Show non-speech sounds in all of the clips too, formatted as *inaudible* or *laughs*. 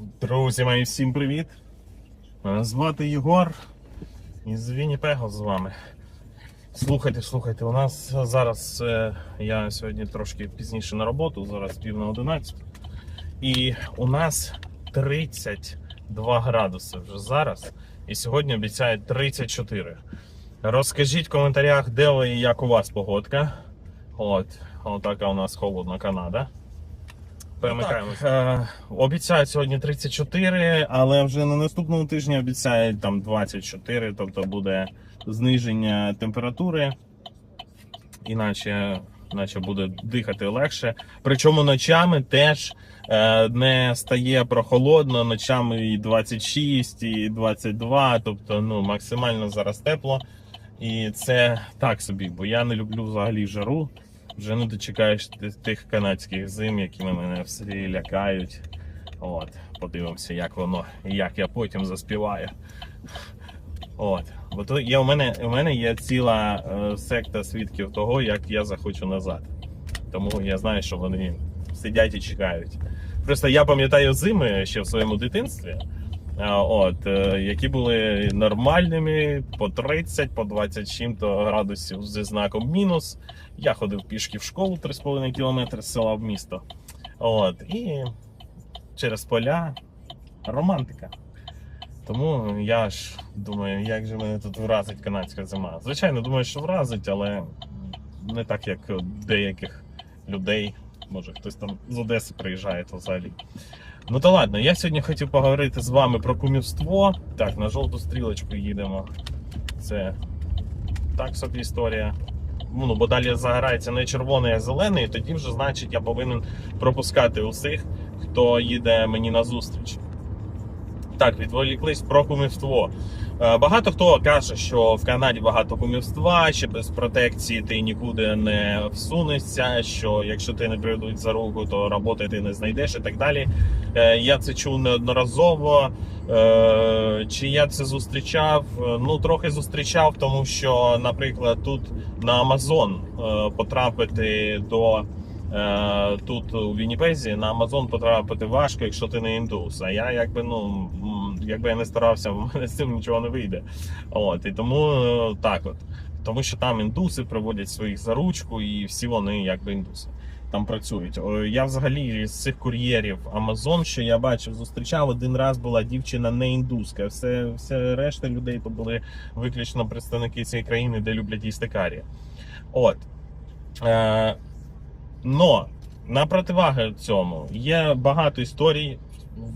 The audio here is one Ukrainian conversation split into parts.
Друзі мої, всім привіт! Мене звати Єгор із Вінніпего з вами. Слухайте, слухайте, у нас зараз е, я сьогодні трошки пізніше на роботу, зараз пів на 11. І у нас 32 градуси вже зараз. І сьогодні обіцяють 34. Розкажіть в коментарях, де ви і як у вас погодка. От, отака у нас холодна Канада. Перемикаємось. Е, обіцяють сьогодні 34, але вже на наступному тижні обіцяють там 24, тобто буде зниження температури, іначе, іначе буде дихати легше. Причому ночами теж е, не стає прохолодно, ночами і 26, і 22, тобто ну, максимально зараз тепло. І це так собі, бо я не люблю взагалі жару. Вже дочекаєш ти- тих канадських зим, якими мене в селі лякають. От, подивимося, як воно, і як я потім заспіваю. От. Бо то є, у, мене, у мене є ціла е, секта свідків того, як я захочу назад. Тому я знаю, що вони сидять і чекають. Просто я пам'ятаю зими ще в своєму дитинстві. От, е, які були нормальними по 30, по 20 градусів зі знаком мінус. Я ходив пішки в школу 3,5 кілометри з села в місто. От, і через поля романтика. Тому я ж думаю, як же мене тут вразить канадська зима. Звичайно, думаю, що вразить, але не так, як деяких людей. Може, хтось там з Одеси приїжджає, то взагалі. Ну то ладно, я сьогодні хотів поговорити з вами про кумівство. Так, на жовту стрілочку їдемо. Це так собі історія. Ну, бо далі загорається не червоний, а зелений, і тоді вже значить я повинен пропускати усіх, хто їде мені на зустріч. Так, відволіклись про кумівство. Е, Багато хто каже, що в Канаді багато кумівства, що без протекції ти нікуди не всунешся, що якщо ти не прийдуть за руку, то роботи ти не знайдеш і так далі. Е, Я це чув неодноразово. Е, Чи я це зустрічав? Ну, трохи зустрічав, тому що, наприклад, тут на Амазон потрапити до. Тут у Вінніпезі на Амазон потрапити важко, якщо ти не індус. А я якби ну якби я не старався, *laughs* в мене з цим нічого не вийде. От і тому е, так от. Тому що там індуси приводять своїх за ручку, і всі вони якби індуси там працюють. Я взагалі з цих кур'єрів Amazon, що я бачив, зустрічав один раз була дівчина не індуска. Все, все решта людей то були виключно представники цієї країни, де люблять їсти карі. От. Е, но на противаги цьому є багато історій.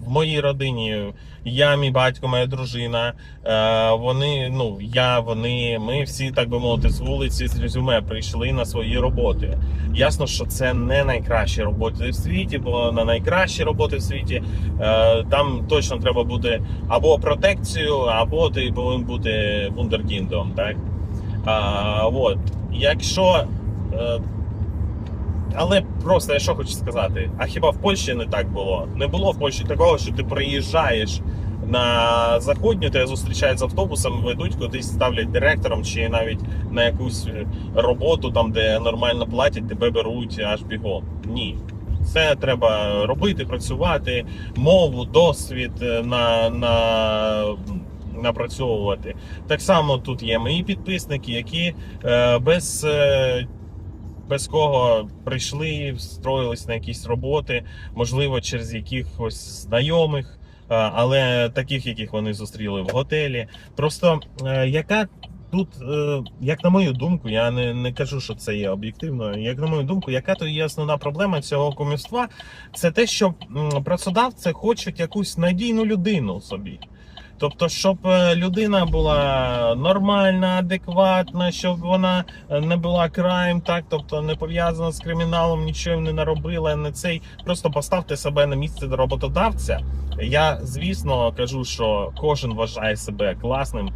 В моїй родині я, мій батько, моя дружина. Е, вони, ну я, вони, ми всі, так би мовити, з вулиці з резюме прийшли на свої роботи. Ясно, що це не найкращі роботи в світі, бо на найкращі роботи в світі е, там точно треба бути або протекцію, або ти повинен бути вундеркіндом. Так? А, от. Якщо. Але просто я що хочу сказати: а хіба в Польщі не так було? Не було в Польщі такого, що ти приїжджаєш на заходню, тебе зустрічають з автобусом, ведуть кудись ставлять директором, чи навіть на якусь е, роботу, там де нормально платять, тебе беруть аж бігом. Ні. Це треба робити, працювати, мову, досвід е, на, на, напрацьовувати. Так само тут є мої підписники, які е, без. Е, без кого прийшли, встроїлись на якісь роботи, можливо, через якихось знайомих, е, але таких, яких вони зустріли в готелі. Просто е, яка тут, е, як на мою думку, я не, не кажу, що це є об'єктивно. Як на мою думку, яка то є основна проблема цього комівства, це те, що працедавці хочуть якусь надійну людину собі. Тобто, щоб е, людина була нормальна, адекватна, щоб вона е, не була краєм, так, тобто не пов'язана з криміналом, нічого не наробила, не цей. Просто поставте себе на місце роботодавця. Я, звісно, кажу, що кожен вважає себе класним е,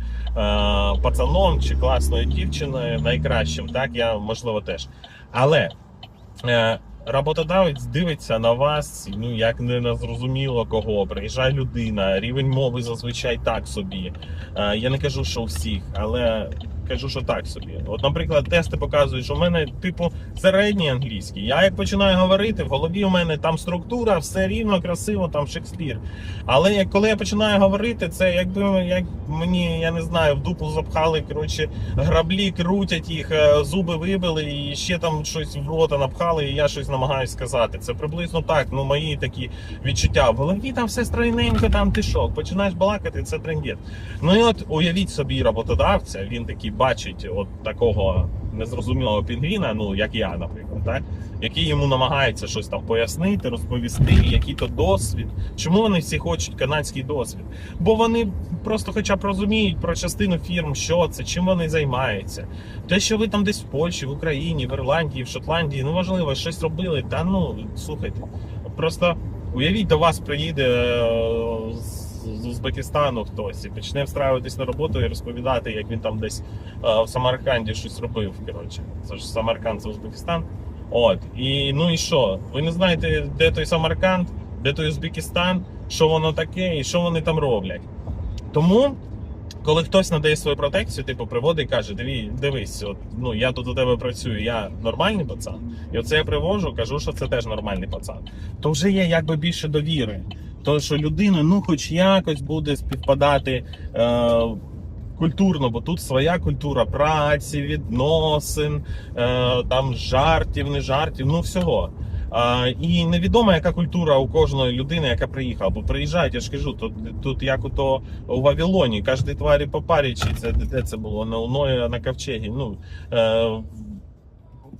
пацаном чи класною дівчиною, найкращим. Так, я можливо теж. Але е, роботодавець дивиться на вас, ну як не на зрозуміло кого. Приїжджає людина, рівень мови зазвичай так собі. Е, я не кажу, що у всіх, але кажу, що так собі. От, наприклад, тести показують, що в мене, типу, середній англійський. Я як починаю говорити, в голові у мене там структура, все рівно, красиво, там Шекспір. Але як коли я починаю говорити, це якби як мені, я не знаю, в дупу запхали, коротше, граблі крутять їх, е, зуби вибили і ще там щось в рота напхали, і я щось намагаюся сказати. Це приблизно так. Ну, мої такі відчуття. В голові там все стройненько, там ти шок. Починаєш балакати, це трендєт. Ну і от уявіть собі роботодавця, він такий бачить от такого незрозумілого пінгвіна, ну як я, наприклад, так? який йому намагається щось там пояснити, розповісти, який то досвід. Чому вони всі хочуть канадський досвід? Бо вони просто хоча б розуміють про частину фірм, що це, чим вони займаються. Те, що ви там десь в Польщі, в Україні, в Ірландії, в Шотландії, ну важливо, щось робили. Та ну слухайте, просто уявіть, до вас приїде е, Узбекистану хтось і почне встраюватись на роботу і розповідати, як він там десь е, в Самарканді щось робив. Коротше, це ж Самарканд, це Узбекистан. От і ну і що? Ви не знаєте, де той Самарканд, де той Узбекистан, що воно таке і що вони там роблять. Тому, коли хтось надає свою протекцію, типу приводить і каже: Диві, дивись, от ну я тут у тебе працюю, я нормальний пацан, і оце я привожу, кажу, що це теж нормальний пацан. То вже є якби більше довіри. То, що людина, ну, хоч якось буде співпадати. Е- Культурно, бо тут своя культура праці, відносин, е, там жартів, не жартів, ну всього. А, і невідомо, яка культура у кожної людини, яка приїхала. Бо приїжджають, я ж кажу, тут, тут як у то у Вавилоні, кожній тварі по парі, чи це де це було не у на ковчегі. Ну, е,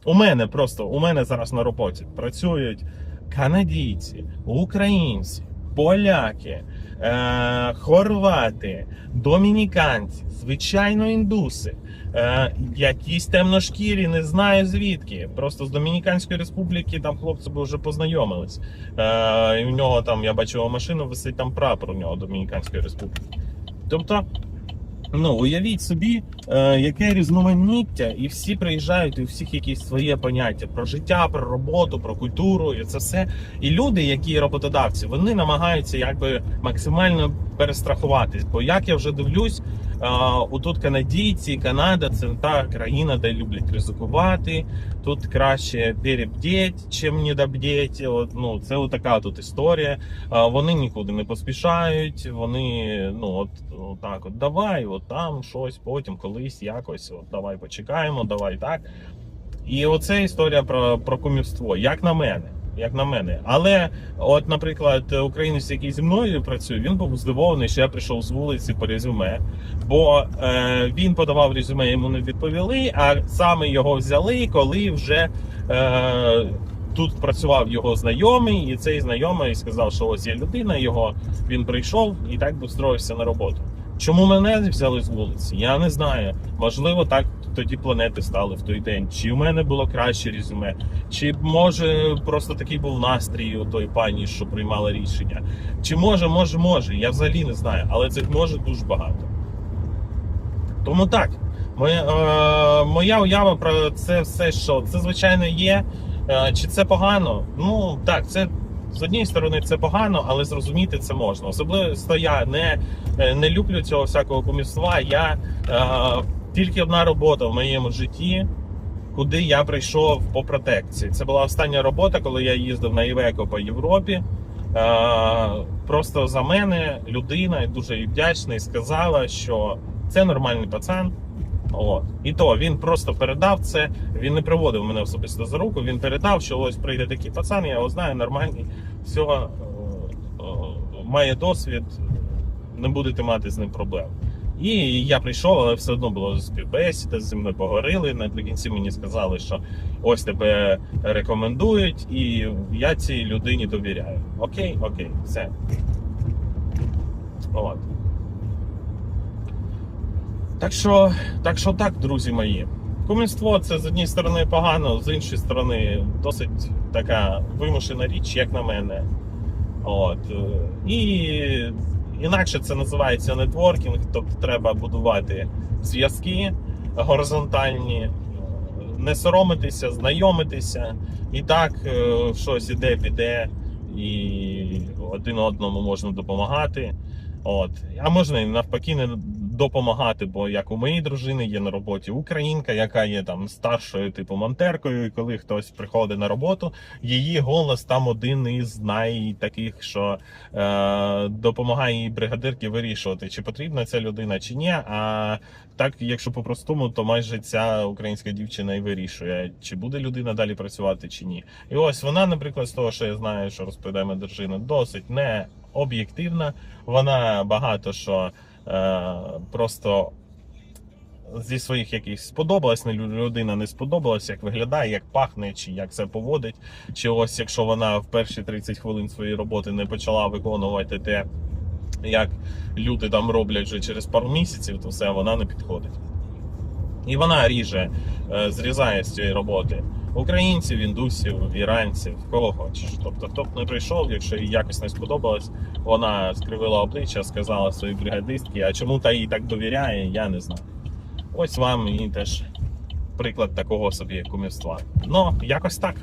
у мене просто у мене зараз на роботі працюють канадійці, українці, поляки, е, хорвати, домініканці, звичайно, індуси. Е, якісь темношкірі, не знаю звідки. Просто з Домініканської республіки там хлопці би вже познайомились. Е, і нього там, я бачив машину, висить там прапор у нього Домініканської республіки. Тобто, ну уявіть собі, е, яке різноманіття, і всі приїжджають, і у всіх якісь своє поняття про життя, про роботу, про культуру, і це все. І люди, які роботодавці, вони намагаються якби максимально перестрахуватись. Бо як я вже дивлюсь, отут канадійці, Канада це та країна, де люблять ризикувати. Тут краще перебдіть, чим недобдіть. От, ну, це така тут історія. Вони нікуди не поспішають. Вони ну от, от так, от давай, от там щось, потім колись якось. От давай почекаємо, давай так. І оце історія про, про кумівство, як на мене. Як на мене, але от, наприклад, українець, який зі мною працює, він був здивований, що я прийшов з вулиці по резюме, бо е, він подавав резюме, йому не відповіли. А саме його взяли, коли вже е, тут працював його знайомий, і цей знайомий сказав, що ось є людина, його він прийшов і так би встроївся на роботу. Чому мене взяли з вулиці? Я не знаю. Можливо, так тоді планети стали в той день. Чи в мене було краще резюме, чи може просто такий був настрій у той пані, що приймала рішення. Чи може, може, може. Я взагалі не знаю, але цих може дуже багато. Тому так, моя, е, моя уява про це все, що це звичайно є. Е, чи це погано? Ну так, це з однієї сторони це погано, але зрозуміти це можна. Особливо я не, е, не люблю цього всякого кумівства. Я е, тільки одна робота в моєму житті, куди я прийшов по протекції. Це була остання робота, коли я їздив на Івеко по Європі. Е, просто за мене людина дуже їй вдячний, сказала, що це нормальний пацан. От. І то він просто передав це. Він не приводив мене особисто за руку. Він передав, що ось прийде такий пацан, я його знаю, нормальний, все, е, має досвід, не будете мати з ним проблем. І я прийшов, але все одно було співбесіда, зі мною поговорили. Наприкінці мені сказали, що ось тебе рекомендують, і я цій людині довіряю. Окей, окей, все. От. Так що, так що так, друзі мої. Кумівство це з однієї сторони погано, з іншої сторони досить така вимушена річ, як на мене. От. І інакше це називається нетворкінг, тобто треба будувати зв'язки горизонтальні, е, не соромитися, знайомитися. І так е, щось іде, піде, і один одному можна допомагати. От. А можна і навпаки не допомагати. Бо як у моєї дружини є на роботі українка, яка є там старшою, типу монтеркою, і коли хтось приходить на роботу, її голос там один із найтаких, що е, допомагає їй бригадирки вирішувати, чи потрібна ця людина, чи ні. А так, якщо по-простому, то майже ця українська дівчина і вирішує, чи буде людина далі працювати, чи ні. І ось вона, наприклад, з того, що я знаю, що розповідає моя дружина, досить не об'єктивна. Вона багато що просто. Зі своїх якихось сподобалась людина, не сподобалась, як виглядає, як пахне, чи як це поводить. Чи ось якщо вона в перші 30 хвилин своєї роботи не почала виконувати те, як люди там роблять вже через пару місяців, то все вона не підходить. І вона ріже, е, зрізає з цієї роботи українців, індусів, іранців, кого хочеш. Тобто, хто б не прийшов, якщо їй якось не сподобалось, вона скривила обличчя, сказала своїй бригадистці, а чому та їй так довіряє, я не знаю. Ось вам і теж приклад такого собі кумівства. Ну, якось так.